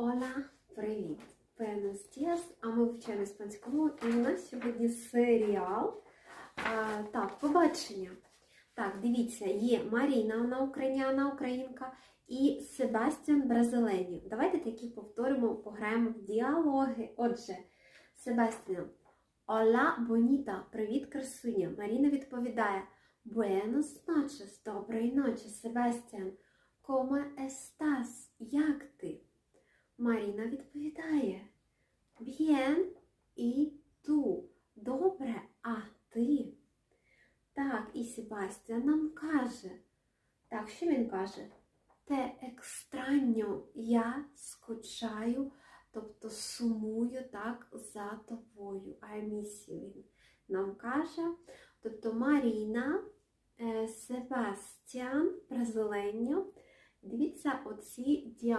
Ола, привіт! Buenos días. А ми вчимо іспанську мову і у нас сьогодні серіал. А, так, побачення. Так, дивіться, є Маріна, вона україняна, українка, і Себастьян Бразиленів. Давайте такі повторимо, пограємо в діалоги. Отже, Себастьян. Ола, боніта, привіт, красуня. Маріна відповідає Buenos noches, доброї ночі, Себастьян. Como estás? Як? Маріна відповідає Bien і ту. Добре, а ти? Так, і Себастьян нам каже. Так, що він каже? Те екстранньо, я скучаю, тобто сумую так за тобою. Miss you. Він нам каже. Тобто Маріна, е, Себастьян, Бразиленьо. Дивіться оці діалоги.